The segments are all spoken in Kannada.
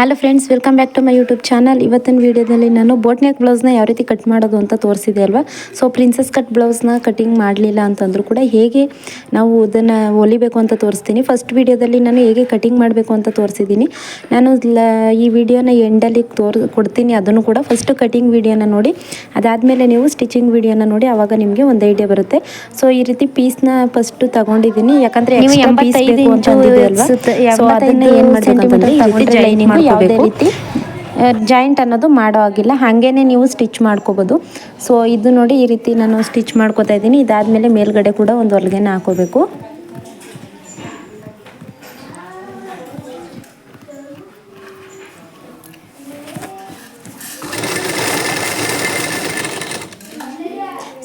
Hello friends welcome back to my YouTube channel ಇವತ್ತಿನ ವೀಡಿಯೋದಲ್ಲಿ ನಾನು ಬೋಟ್ನೆಕ್ ಬ್ಲೌಸ್ನ ಯಾವ ರೀತಿ ಕಟ್ ಮಾಡೋದು ಅಂತ ತೋರಿಸಿದೆ ಅಲ್ವಾ? ಸೊ ಪ್ರಿನ್ಸಸ್ ಕಟ್ ಬ್ಲೌಸ್ನ ಕಟಿಂಗ್ ಮಾಡಲಿಲ್ಲ ಅಂತಂದರೂ ಕೂಡ ಹೇಗೆ ನಾವು ಅದನ್ನು ಹೊಲಿಬೇಕು ಅಂತ ತೋರಿಸ್ತೀನಿ. ಫಸ್ಟ್ ವೀಡಿಯೋದಲ್ಲಿ ನಾನು ಹೇಗೆ ಕಟಿಂಗ್ ಮಾಡಬೇಕು ಅಂತ ತೋರಿಸಿದ್ದೀನಿ. ನಾನು ಈ ವಿಡಿಯೋನ ಎಂಡಲ್ಲಿ ತೋರ್ ಕೊಡ್ತೀನಿ. ಅದನ್ನು ಕೂಡ ಫಸ್ಟ್ ಕಟಿಂಗ್ ವಿಡಿಯೋನ ನೋಡಿ. ಅದಾದಮೇಲೆ ನೀವು ಸ್ಟಿಚಿಂಗ್ ವಿಡಿಯೋನ ನೋಡಿ. ಆವಾಗ ನಿಮಗೆ ಒಂದು ಐಡಿಯಾ ಬರುತ್ತೆ. ಸೊ ಈ ರೀತಿ ಪೀಸ್ನ ಫಸ್ಟು ತಗೊಂಡಿದ್ದೀನಿ. ಯಾಕಂದರೆ ನೀವು ಎಂಬತ್ತೈದು ಬೇಕು ಅಂತ ಅಲ್ವಾ? So ಅದನ್ನ ಏನ್ ಮಾಡ್ಬೇಕಂತಂದ್ರೆ ಮಾಡ್ಕೋಬೇಕು. ರೀತಿ. ಜಾಯಿಂಟ್ ಅನ್ನೋದು ಮಾಡೋ ಆಗಿಲ್ಲ ಹಾಗೇನೆ ನೀವು ಸ್ಟಿಚ್ ಮಾಡ್ಕೋಬೋದು. ಸೊ ಇದು ನೋಡಿ ಈ ರೀತಿ ನಾನು ಸ್ಟಿಚ್ ಮಾಡ್ಕೋತಾ ಇದ್ದೀನಿ. ಇದಾದಮೇಲೆ ಮೇಲ್ಗಡೆ ಕೂಡ ಒಂದು ಹೊಲಿಗೆನ ಹಾಕೋಬೇಕು.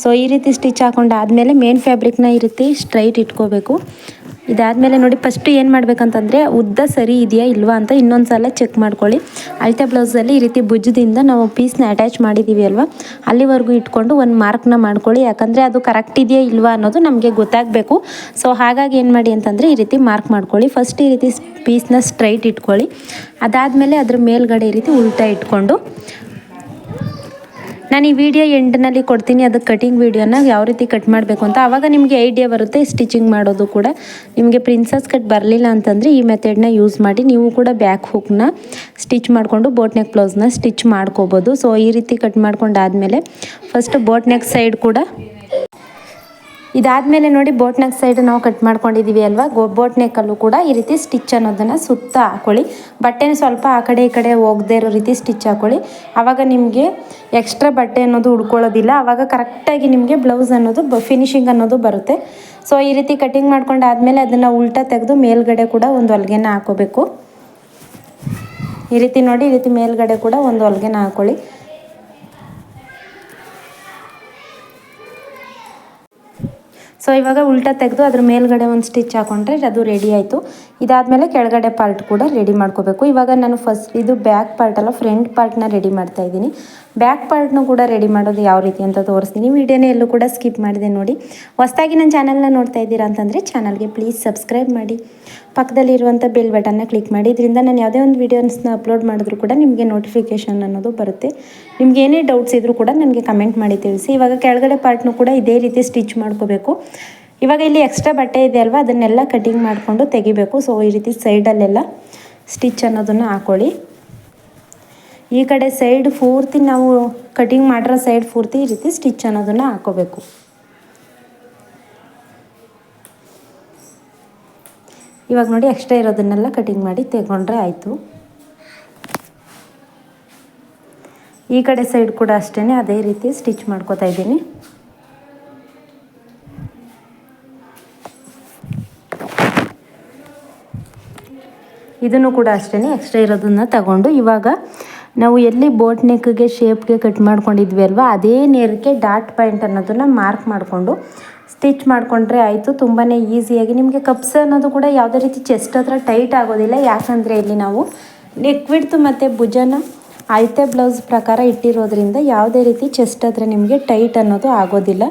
ಸೊ ಈ ರೀತಿ ಸ್ಟಿಚ್ ಹಾಕೊಂಡಾದ್ಮೇಲೆ ಮೇನ್ ಫ್ಯಾಬ್ರಿಕ್ನ ಈ ರೀತಿ ಸ್ಟ್ರೈಟ್ ಇಟ್ಕೋಬೇಕು. ಇದಾದಮೇಲೆ ನೋಡಿ ಫಸ್ಟು ಏನು ಮಾಡಬೇಕಂತಂದರೆ, ಉದ್ದ ಸರಿ ಇದೆಯಾ ಇಲ್ವಾ ಅಂತ ಇನ್ನೊಂದು ಸಲ ಚೆಕ್ ಮಾಡ್ಕೊಳ್ಳಿ. ಅಳತೆ ಬ್ಲೌಸಲ್ಲಿ ಈ ರೀತಿ ಭುಜದಿಂದ ನಾವು ಪೀಸ್ನ ಅಟ್ಯಾಚ್ ಮಾಡಿದ್ದೀವಿ ಅಲ್ವಾ? ಅಲ್ಲಿವರೆಗೂ ಇಟ್ಕೊಂಡು ಒಂದು ಮಾರ್ಕ್ನ ಮಾಡ್ಕೊಳ್ಳಿ. ಯಾಕಂದರೆ ಅದು ಕರೆಕ್ಟ್ ಇದೆಯಾ ಇಲ್ವಾ ಅನ್ನೋದು ನಮಗೆ ಗೊತ್ತಾಗಬೇಕು. ಸೊ ಹಾಗಾಗಿ ಏನು ಮಾಡಿ ಅಂತಂದರೆ, ಈ ರೀತಿ ಮಾರ್ಕ್ ಮಾಡ್ಕೊಳ್ಳಿ. ಫಸ್ಟ್ ಈ ರೀತಿ ಪೀಸ್ನ ಸ್ಟ್ರೈಟ್ ಇಟ್ಕೊಳ್ಳಿ. ಅದಾದಮೇಲೆ ಅದ್ರ ಮೇಲ್ಗಡೆ ಈ ರೀತಿ ಉಲ್ಟಾ ಇಟ್ಕೊಂಡು ನಾನು ಈ ವಿಡಿಯೋ ಎಂಡ್ನಲ್ಲಿ ಕೊಡ್ತೀನಿ, ಅದು ಕಟಿಂಗ್ ವಿಡಿಯೋನ ಯಾವ ರೀತಿ ಕಟ್ ಮಾಡಬೇಕು ಅಂತ. ಆವಾಗ ನಿಮಗೆ ಐಡಿಯಾ ಬರುತ್ತೆ ಸ್ಟಿಚಿಂಗ್ ಮಾಡೋದು ಕೂಡ. ನಿಮಗೆ ಪ್ರಿನ್ಸಸ್ ಕಟ್ ಬರಲಿಲ್ಲ ಅಂತಂದರೆ ಈ ಮೆಥಡ್ನ ಯೂಸ್ ಮಾಡಿ, ನೀವು ಕೂಡ ಬ್ಯಾಕ್ ಹುಕ್ನ ಸ್ಟಿಚ್ ಮಾಡಿಕೊಂಡು ಬೋಟ್ ನೆಕ್ ಬ್ಲೌಸ್ನ ಸ್ಟಿಚ್ ಮಾಡ್ಕೋಬೋದು. ಸೊ ಈ ರೀತಿ ಕಟ್ ಮಾಡ್ಕೊಂಡಾದಮೇಲೆ ಫಸ್ಟ್ ಬೋಟ್ ನೆಕ್ ಸೈಡ್ ಕೂಡ ಇದಾದಮೇಲೆ ನೋಡಿ ಬೋಟ್ ನೆಕ್ ಸೈಡ್ ನಾವು ಕಟ್ ಮಾಡ್ಕೊಂಡಿದ್ದೀವಿ ಅಲ್ವಾ? ಗೋ, ಬೋಟ್ ಕೂಡ ಈ ರೀತಿ ಸ್ಟಿಚ್ ಅನ್ನೋದನ್ನು ಸುತ್ತ ಹಾಕೊಳ್ಳಿ. ಬಟ್ಟೆನ ಸ್ವಲ್ಪ ಆ ಕಡೆ ಈ ಕಡೆ ಹೋಗದೇ ಇರೋ ರೀತಿ ಸ್ಟಿಚ್ ಹಾಕೊಳ್ಳಿ. ಆವಾಗ ನಿಮಗೆ ಎಕ್ಸ್ಟ್ರಾ ಬಟ್ಟೆ ಅನ್ನೋದು ಉಡ್ಕೊಳ್ಳೋದಿಲ್ಲ. ಆವಾಗ ಕರೆಕ್ಟಾಗಿ ನಿಮಗೆ ಬ್ಲೌಸ್ ಅನ್ನೋದು ಫಿನಿಶಿಂಗ್ ಅನ್ನೋದು ಬರುತ್ತೆ. ಸೊ ಈ ರೀತಿ ಕಟಿಂಗ್ ಮಾಡ್ಕೊಂಡು ಆದಮೇಲೆ ಅದನ್ನು ಉಲ್ಟಾ ತೆಗೆದು ಮೇಲ್ಗಡೆ ಕೂಡ ಒಂದು ಹೊಲ್ಗೆನ ಹಾಕೋಬೇಕು. ಈ ರೀತಿ ನೋಡಿ, ಈ ರೀತಿ ಮೇಲ್ಗಡೆ ಕೂಡ ಒಂದು ಹೊಲ್ಗೆನ ಹಾಕೊಳ್ಳಿ. ಸೊ ಇವಾಗ ಉಲ್ಟಾ ತೆಗೆದು ಅದ್ರ ಮೇಲ್ಗಡೆ ಒಂದು ಸ್ಟಿಚ್ ಹಾಕೊಂಡ್ರೆ ಅದು ರೆಡಿ ಆಯಿತು. ಇದಾದಮೇಲೆ ಕೆಳಗಡೆ ಪಾರ್ಟ್ ಕೂಡ ರೆಡಿ ಮಾಡ್ಕೋಬೇಕು. ಇವಾಗ ನಾನು ಫಸ್ಟ್ ಇದು ಬ್ಯಾಕ್ ಪಾರ್ಟ್ ಅಲ್ಲ ಫ್ರಂಟ್ ಪಾರ್ಟ್ನ ರೆಡಿ ಮಾಡ್ತಾ ಇದ್ದೀನಿ. ಬ್ಯಾಕ್ ಪಾರ್ಟ್ನು ಕೂಡ ರೆಡಿ ಮಾಡೋದು ಯಾವ ರೀತಿ ಅಂತ ತೋರಿಸ್ತೀನಿ. ವಿಡಿಯೋನೇ ಎಲ್ಲೂ ಕೂಡ ಸ್ಕಿಪ್ ಮಾಡಿದೆ ನೋಡಿ. ಹೊಸದಾಗಿ ನನ್ನ ಚಾನಲ್ನ ನೋಡ್ತಾ ಇದ್ದೀರಾ ಅಂತಂದರೆ ಚಾನಲ್ಗೆ ಪ್ಲೀಸ್ ಸಬ್ಸ್ಕ್ರೈಬ್ ಮಾಡಿ. ಪಕ್ಕದಲ್ಲಿರುವಂಥ ಬೆಲ್ ಬಟನ್ನ ಕ್ಲಿಕ್ ಮಾಡಿ. ಇದರಿಂದ ನಾನು ಯಾವುದೇ ಒಂದು ವೀಡಿಯೋಸ್ನ ಅಪ್ಲೋಡ್ ಮಾಡಿದ್ರು ಕೂಡ ನಿಮಗೆ ನೋಟಿಫಿಕೇಷನ್ ಅನ್ನೋದು ಬರುತ್ತೆ. ನಿಮ್ಗೆ ಏನೇ ಡೌಟ್ಸ್ ಇದ್ದರೂ ಕೂಡ ನನಗೆ ಕಮೆಂಟ್ ಮಾಡಿ ತಿಳಿಸಿ. ಇವಾಗ ಕೆಳಗಡೆ ಪಾರ್ಟ್ನು ಕೂಡ ಇದೇ ರೀತಿ ಸ್ಟಿಚ್ ಮಾಡ್ಕೋಬೇಕು. ಇವಾಗ ಇಲ್ಲಿ ಎಕ್ಸ್ಟ್ರಾ ಬಟ್ಟೆ ಇದೆ ಅಲ್ವಾ? ಅದನ್ನೆಲ್ಲ ಕಟಿಂಗ್ ಮಾಡಿಕೊಂಡು ತೆಗಿಬೇಕು. ಸೊ ಈ ರೀತಿ ಸೈಡಲ್ಲೆಲ್ಲ ಸ್ಟಿಚ್ ಅನ್ನೋದನ್ನು ಹಾಕೊಳ್ಳಿ. ಈ ಕಡೆ ಸೈಡ್ ಪೂರ್ತಿ ನಾವು ಕಟಿಂಗ್ ಮಾಡಿರೋ ಸೈಡ್ ಪೂರ್ತಿ ಈ ರೀತಿ ಸ್ಟಿಚ್ ಅನ್ನೋದನ್ನು ಹಾಕೋಬೇಕು. ಇವಾಗ ನೋಡಿ ಎಕ್ಸ್ಟ್ರಾ ಇರೋದನ್ನೆಲ್ಲ ಕಟಿಂಗ್ ಮಾಡಿ ತೆಗೊಂಡ್ರೆ ಆಯಿತು. ಈ ಕಡೆ ಸೈಡ್ ಕೂಡ ಅಷ್ಟೇ ಅದೇ ರೀತಿ ಸ್ಟಿಚ್ ಮಾಡ್ಕೋತಾ ಇದ್ದೀನಿ. ಇದನ್ನು ಕೂಡ ಅಷ್ಟೇ ಎಕ್ಸ್ಟ್ರಾ ಇರೋದನ್ನ ತಗೊಂಡು ಇವಾಗ ನಾವು ಎಲ್ಲಿ ಬೋಟ್ ನೆಕ್ಗೆ ಶೇಪ್ಗೆ ಕಟ್ ಮಾಡ್ಕೊಂಡಿದ್ವಿ ಅಲ್ವಾ, ಅದೇ ನೇರಕ್ಕೆ ಡಾಟ್ ಪಾಯಿಂಟ್ ಅನ್ನೋದನ್ನು ಮಾರ್ಕ್ ಮಾಡಿಕೊಂಡು ಸ್ಟಿಚ್ ಮಾಡಿಕೊಂಡ್ರೆ ಆಯಿತು ತುಂಬಾ ಈಸಿಯಾಗಿ ನಿಮಗೆ ಕಪ್ಸ್ ಅನ್ನೋದು ಕೂಡ ಯಾವುದೇ ರೀತಿ ಚೆಸ್ಟ್ ಹತ್ರ ಟೈಟ್ ಆಗೋದಿಲ್ಲ, ಯಾಕಂದರೆ ಇಲ್ಲಿ ನಾವು ನೆಕ್ ಮತ್ತು ಭುಜನ ಅಳತೆ ಬ್ಲೌಸ್ ಪ್ರಕಾರ ಇಟ್ಟಿರೋದ್ರಿಂದ ಯಾವುದೇ ರೀತಿ ಚೆಸ್ಟ್ ಹತ್ರ ನಿಮಗೆ ಟೈಟ್ ಅನ್ನೋದು ಆಗೋದಿಲ್ಲ.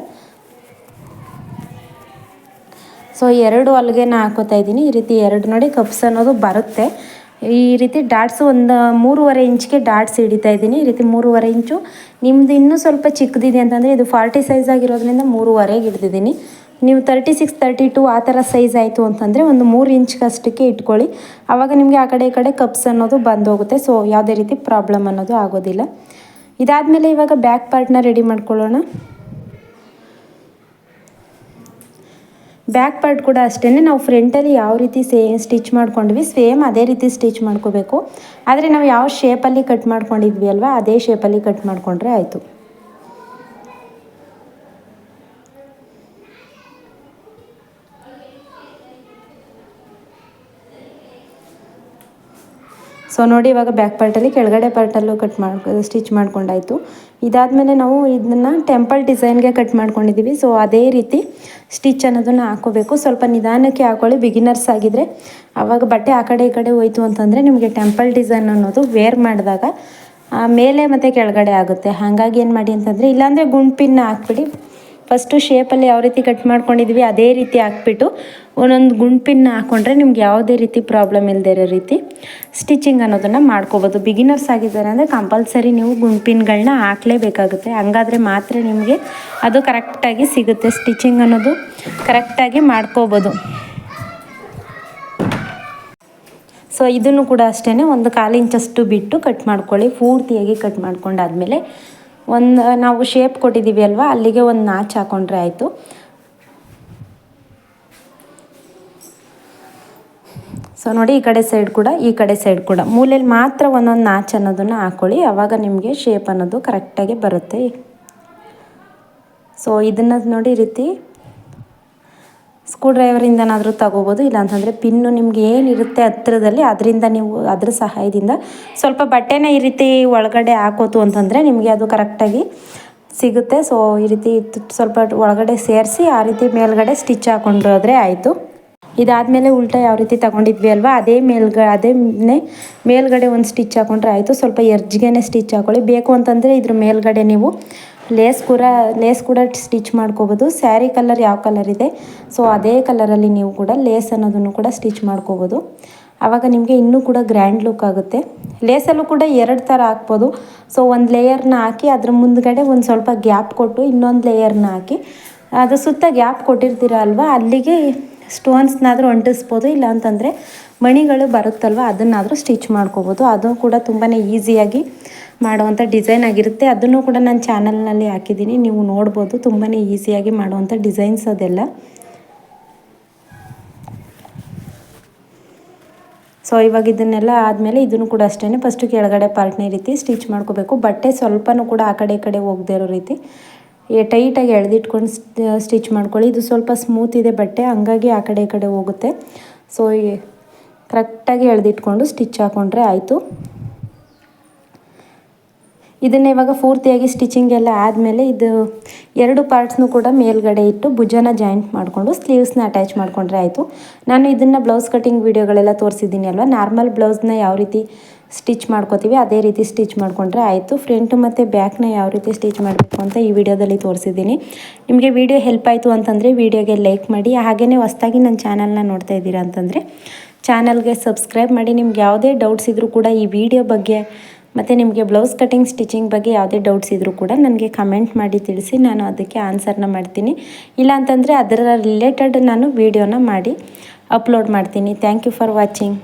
ಸೊ ಎರಡು ಹೊಲಿಗೆನ ಹಾಕೋತಾ ಇದ್ದೀನಿ, ಈ ರೀತಿ ಎರಡು ನೋಡಿ ಕಪ್ಸ್ ಅನ್ನೋದು ಬರುತ್ತೆ. ಈ ರೀತಿ ಡಾಟ್ಸ್ ಒಂದು ಮೂರುವರೆ ಇಂಚ್ಗೆ ಡಾಟ್ಸ್ ಹಿಡಿತಾ ಇದ್ದೀನಿ. ಈ ರೀತಿ ಮೂರುವರೆ ಇಂಚು. ನಿಮ್ಮದು ಇನ್ನೂ ಸ್ವಲ್ಪ ಚಿಕ್ಕದಿದೆ ಅಂತಂದರೆ ಇದು ಫಾರ್ಟಿ ಸೈಜ್ ಆಗಿರೋದ್ರಿಂದ ಮೂರುವರೆಗೆ ಹಿಡ್ದಿದ್ದೀನಿ. ನೀವು ತರ್ಟಿ ಸಿಕ್ಸ್ ತರ್ಟಿ ಟು ಆ ಥರ ಸೈಜ್ ಆಯಿತು ಅಂತಂದರೆ ಒಂದು ಮೂರು ಇಂಚ್ಗಷ್ಟಕ್ಕೆ ಇಟ್ಕೊಳ್ಳಿ. ಆವಾಗ ನಿಮಗೆ ಆ ಕಡೆ ಈ ಕಡೆ ಕಪ್ಸ್ ಅನ್ನೋದು ಬಂದು ಹೋಗುತ್ತೆ ಸೊ ಯಾವುದೇ ರೀತಿ ಪ್ರಾಬ್ಲಮ್ ಅನ್ನೋದು ಆಗೋದಿಲ್ಲ. ಇದಾದಮೇಲೆ ಇವಾಗ ಬ್ಯಾಕ್ ಪಾರ್ಟ್ನ ರೆಡಿ ಮಾಡ್ಕೊಳ್ಳೋಣ. ಬ್ಯಾಕ್ ಪಾರ್ಟ್ ಕೂಡ ಅಷ್ಟೇ ನಾವು ಫ್ರಂಟಲ್ಲಿ ಯಾವ ರೀತಿ ಸೇ ಸ್ಟಿಚ್ ಮಾಡ್ಕೊಂಡ್ವಿ ಸೇಮ್ ಅದೇ ರೀತಿ ಸ್ಟಿಚ್ ಮಾಡ್ಕೋಬೇಕು. ಆದರೆ ನಾವು ಯಾವ ಶೇಪಲ್ಲಿ ಕಟ್ ಮಾಡ್ಕೊಂಡಿದ್ವಿ ಅಲ್ವಾ, ಅದೇ ಶೇಪಲ್ಲಿ ಕಟ್ ಮಾಡಿಕೊಂಡ್ರೆ ಆಯಿತು. ಸೊ ನೋಡಿ ಇವಾಗ ಬ್ಯಾಕ್ ಪಾರ್ಟಲ್ಲಿ ಕೆಳಗಡೆ ಪಾರ್ಟಲ್ಲೂ ಕಟ್ ಮಾಡಿ ಸ್ಟಿಚ್ ಮಾಡ್ಕೊಂಡಾಯಿತು. ಇದಾದಮೇಲೆ ನಾವು ಇದನ್ನು ಟೆಂಪಲ್ ಡಿಸೈನ್ಗೆ ಕಟ್ ಮಾಡ್ಕೊಂಡಿದ್ದೀವಿ ಸೊ ಅದೇ ರೀತಿ ಸ್ಟಿಚ್ ಅನ್ನೋದನ್ನು ಹಾಕೋಬೇಕು. ಸ್ವಲ್ಪ ನಿಧಾನಕ್ಕೆ ಹಾಕೊಳ್ಳಿ. ಬಿಗಿನರ್ಸ್ ಆಗಿದ್ದರೆ ಆವಾಗ ಬಟ್ಟೆ ಆ ಕಡೆ ಈ ಕಡೆ ಹೋಯಿತು ಅಂತಂದರೆ ನಿಮಗೆ ಟೆಂಪಲ್ ಡಿಸೈನ್ ಅನ್ನೋದು ವೇರ್ ಮಾಡಿದಾಗ ಮೇಲೆ ಮತ್ತು ಕೆಳಗಡೆ ಆಗುತ್ತೆ. ಹಾಗಾಗಿ ಏನು ಮಾಡಿ ಅಂತಂದರೆ ಇಲ್ಲಾಂದರೆ ಗುಂಡ್ಪಿನ್ನ ಹಾಕ್ಬಿಡಿ. ಫಸ್ಟು ಶೇಪಲ್ಲಿ ಯಾವ ರೀತಿ ಕಟ್ ಮಾಡ್ಕೊಂಡಿದ್ವಿ, ಅದೇ ರೀತಿ ಹಾಕ್ಬಿಟ್ಟು ಒಂದೊಂದು ಗುಂಪಿನ ಹಾಕ್ಕೊಂಡ್ರೆ ನಿಮ್ಗೆ ಯಾವುದೇ ರೀತಿ ಪ್ರಾಬ್ಲಮ್ ಇಲ್ಲದೆ ಇರೋ ರೀತಿ ಸ್ಟಿಚಿಂಗ್ ಅನ್ನೋದನ್ನು ಮಾಡ್ಕೋಬೋದು. ಬಿಗಿನರ್ಸ್ ಆಗಿದ್ದಾರೆ ಅಂದರೆ ಕಂಪಲ್ಸರಿ ನೀವು ಗುಂಪಿನ್ಗಳನ್ನ ಹಾಕ್ಲೇಬೇಕಾಗುತ್ತೆ. ಹಂಗಾದರೆ ಮಾತ್ರ ನಿಮಗೆ ಅದು ಕರೆಕ್ಟಾಗಿ ಸಿಗುತ್ತೆ. ಸ್ಟಿಚಿಂಗ್ ಅನ್ನೋದು ಕರೆಕ್ಟಾಗಿ ಮಾಡ್ಕೋಬೋದು. ಸೊ ಇದನ್ನು ಕೂಡ ಅಷ್ಟೇ ಒಂದು ಕಾಲು ಇಂಚಷ್ಟು ಬಿಟ್ಟು ಕಟ್ ಮಾಡ್ಕೊಳ್ಳಿ. ಪೂರ್ತಿಯಾಗಿ ಕಟ್ ಮಾಡ್ಕೊಂಡಾದ್ಮೇಲೆ ಒಂದು, ನಾವು ಶೇಪ್ ಕೊಟ್ಟಿದ್ದೀವಿ ಅಲ್ವಾ? ಅಲ್ಲಿಗೆ ಒಂದು ನಾಚ್ ಹಾಕೊಂಡ್ರೆ ಆಯಿತು. ಸೊ ನೋಡಿ ಈ ಕಡೆ ಸೈಡ್ ಕೂಡ, ಈ ಕಡೆ ಸೈಡ್ ಕೂಡ. ಮೂಲೆಯಲ್ಲಿ ಮಾತ್ರ ಒಂದೊಂದು ನಾಚ್ ಅನ್ನೋದನ್ನು ಹಾಕ್ಕೊಳ್ಳಿ ಆವಾಗ ನಿಮಗೆ ಶೇಪ್ ಅನ್ನೋದು ಕರೆಕ್ಟಾಗಿ ಬರುತ್ತೆ. ಸೊ ಇದನ್ನು ನೋಡಿ ರೀತಿ ಸ್ಕ್ರೂ ಡ್ರೈವರಿಂದನಾದರೂ ತಗೋಬೋದು, ಇಲ್ಲಾಂತಂದರೆ ಪಿನ್ನು ನಿಮ್ಗೆ ಏನಿರುತ್ತೆ ಹತ್ರದಲ್ಲಿ, ಅದರಿಂದ ನೀವು ಅದ್ರ ಸಹಾಯದಿಂದ ಸ್ವಲ್ಪ ಬಟ್ಟೆನ ಈ ರೀತಿ ಒಳಗಡೆ ಹಾಕೋತು ಅಂತಂದರೆ ನಿಮಗೆ ಅದು ಕರೆಕ್ಟಾಗಿ ಸಿಗುತ್ತೆ. ಸೊ ಈ ರೀತಿ ಸ್ವಲ್ಪ ಒಳಗಡೆ ಸೇರಿಸಿ, ಆ ರೀತಿ ಮೇಲ್ಗಡೆ ಸ್ಟಿಚ್ ಹಾಕೊಂಡು ಹೋದರೆ ಆಯಿತು. ಇದಾದಮೇಲೆ ಉಲ್ಟಾ ಯಾವ ರೀತಿ ತಗೊಂಡಿದ್ವಿ ಅಲ್ವಾ, ಅದೇ ಮೇಲ್ಗ, ಅದೇ ಮೇಲ್ಗಡೆ ಒಂದು ಸ್ಟಿಚ್ ಹಾಕೊಂಡ್ರೆ ಆಯಿತು. ಸ್ವಲ್ಪ ಎರ್ಜ್ಗೆ ಸ್ಟಿಚ್ ಹಾಕೊಳ್ಳಿ. ಬೇಕು ಅಂತಂದರೆ ಇದ್ರ ಮೇಲ್ಗಡೆ ನೀವು ಲೇಸ್ ಕೂಡ ಲೇಸ್ ಕೂಡ ಸ್ಟಿಚ್ ಮಾಡ್ಕೋಬೋದು. ಸ್ಯಾರಿ ಕಲರ್ ಯಾವ ಕಲರ್ ಇದೆ? ಸೊ ಅದೇ ಕಲರಲ್ಲಿ ನೀವು ಕೂಡ ಲೇಸ್ ಅನ್ನೋದನ್ನು ಕೂಡ ಸ್ಟಿಚ್ ಮಾಡ್ಕೋಬೋದು. ಆವಾಗ ನಿಮಗೆ ಇನ್ನೂ ಕೂಡ ಗ್ರ್ಯಾಂಡ್ ಲುಕ್ ಆಗುತ್ತೆ. ಲೇಸಲ್ಲೂ ಕೂಡ ಎರಡು ಥರ ಹಾಕ್ಬೋದು. ಸೊ ಒಂದು ಲೇಯರ್ನ ಹಾಕಿ ಅದ್ರ ಮುಂದ್ಗಡೆ ಒಂದು ಸ್ವಲ್ಪ ಗ್ಯಾಪ್ ಕೊಟ್ಟು ಇನ್ನೊಂದು ಲೇಯರ್ನ ಹಾಕಿ. ಅದು ಸುತ್ತ ಗ್ಯಾಪ್ ಕೊಟ್ಟಿರ್ತೀರ ಅಲ್ವಾ? ಅಲ್ಲಿಗೆ ಸ್ಟೋನ್ಸ್ನಾದರೂ ಅಂಟಿಸ್ಬೋದು. ಇಲ್ಲ ಅಂತಂದರೆ ಮಣಿಗಳು ಬರುತ್ತಲ್ವ? ಅದನ್ನಾದರೂ ಸ್ಟಿಚ್ ಮಾಡ್ಕೋಬೋದು. ಅದು ಕೂಡ ತುಂಬಾ ಈಸಿಯಾಗಿ ಮಾಡುವಂಥ ಡಿಸೈನ್ ಆಗಿರುತ್ತೆ. ಅದನ್ನು ಕೂಡ ನಾನು ಚಾನಲ್ನಲ್ಲಿ ಹಾಕಿದ್ದೀನಿ. ನೀವು ನೋಡ್ಬೋದು. ತುಂಬಾ ಈಸಿಯಾಗಿ ಮಾಡುವಂಥ ಡಿಸೈನ್ಸ್ ಅದೆಲ್ಲ. ಸೊ ಇವಾಗ ಇದನ್ನೆಲ್ಲ ಆದಮೇಲೆ ಇದನ್ನು ಕೂಡ ಅಷ್ಟೇ ಫಸ್ಟು ಕೆಳಗಡೆ ಪಾರ್ಟ್ನ ರೀತಿ ಸ್ಟಿಚ್ ಮಾಡ್ಕೋಬೇಕು. ಬಟ್ಟೆ ಸ್ವಲ್ಪನೂ ಕೂಡ ಆ ಕಡೆ ಈ ಕಡೆ ಹೋಗದೇ ಇರೋ ರೀತಿ. ಟೈಟಾಗಿ ಎಳೆದಿಟ್ಕೊಂಡು ಸ್ಟಿಚ್ ಮಾಡ್ಕೊಳ್ಳಿ. ಇದು ಸ್ವಲ್ಪ ಸ್ಮೂತ್ ಇದೆ ಬಟ್ಟೆ. ಹಂಗಾಗಿ ಆ ಕಡೆ ಈ ಕಡೆ ಹೋಗುತ್ತೆ. ಸೊ ಕರೆಕ್ಟಾಗಿ ಎಳೆದಿಟ್ಕೊಂಡು ಸ್ಟಿಚ್ ಹಾಕ್ಕೊಂಡ್ರೆ ಆಯಿತು. ಇದನ್ನು ಇವಾಗ ಪೂರ್ತಿಯಾಗಿ ಸ್ಟಿಚಿಂಗ್ ಎಲ್ಲ ಆದಮೇಲೆ ಇದು ಎರಡು ಪಾರ್ಟ್ಸ್ನು ಕೂಡ ಮೇಲ್ಗಡೆ ಇಟ್ಟು ಭುಜನ ಜಾಯಿಂಟ್ ಮಾಡಿಕೊಂಡು ಸ್ಲೀವ್ಸ್ನ ಅಟ್ಯಾಚ್ ಮಾಡಿಕೊಂಡ್ರೆ ಆಯಿತು. ನಾನು ಇದನ್ನು ಬ್ಲೌಸ್ ಕಟಿಂಗ್ ವೀಡಿಯೋಗಳೆಲ್ಲ ತೋರಿಸಿದ್ದೀನಿ ಅಲ್ವಾ? ನಾರ್ಮಲ್ ಬ್ಲೌಸ್ನ ಯಾವ ರೀತಿ ಸ್ಟಿಚ್ ಮಾಡ್ಕೋತೀವಿ, ಅದೇ ರೀತಿ ಸ್ಟಿಚ್ ಮಾಡಿಕೊಂಡ್ರೆ ಆಯಿತು. ಫ್ರಂಟು ಮತ್ತು ಬ್ಯಾಕ್ನ ಯಾವ ರೀತಿ ಸ್ಟಿಚ್ ಮಾಡಬೇಕು ಅಂತ ಈ ವಿಡಿಯೋದಲ್ಲಿ ತೋರಿಸಿದ್ದೀನಿ. ನಿಮಗೆ ವಿಡಿಯೋ ಹೆಲ್ಪ್ ಆಯಿತು ಅಂತಂದರೆ ವಿಡಿಯೋಗೆ ಲೈಕ್ ಮಾಡಿ ಹಾಗೆಯೇ ಹೊಸ್ದಾಗಿ ನನ್ನ ಚಾನಲ್ನ ನೋಡ್ತಾ ಇದ್ದೀರಾ ಅಂತಂದರೆ ಚಾನಲ್ಗೆ ಸಬ್ಸ್ಕ್ರೈಬ್ ಮಾಡಿ. ನಿಮ್ಗೆ ಯಾವುದೇ ಡೌಟ್ಸ್ ಇದ್ದರೂ ಕೂಡ ಈ ವಿಡಿಯೋ ಬಗ್ಗೆ ಮತ್ತು ನಿಮಗೆ ಬ್ಲೌಸ್ ಕಟಿಂಗ್ ಸ್ಟಿಚಿಂಗ್ ಬಗ್ಗೆ ಯಾವುದೇ ಡೌಟ್ಸ್ ಇದ್ದರೂ ಕೂಡ ನನಗೆ ಕಮೆಂಟ್ ಮಾಡಿ ತಿಳಿಸಿ, ನಾನು ಅದಕ್ಕೆ ಆನ್ಸರ್ನ ಮಾಡ್ತೀನಿ. ಇಲ್ಲ ಅಂತಂದರೆ ಅದರ ರಿಲೇಟೆಡ್ ನಾನು ವೀಡಿಯೋನ ಮಾಡಿ ಅಪ್ಲೋಡ್ ಮಾಡ್ತೀನಿ. Thank you for watching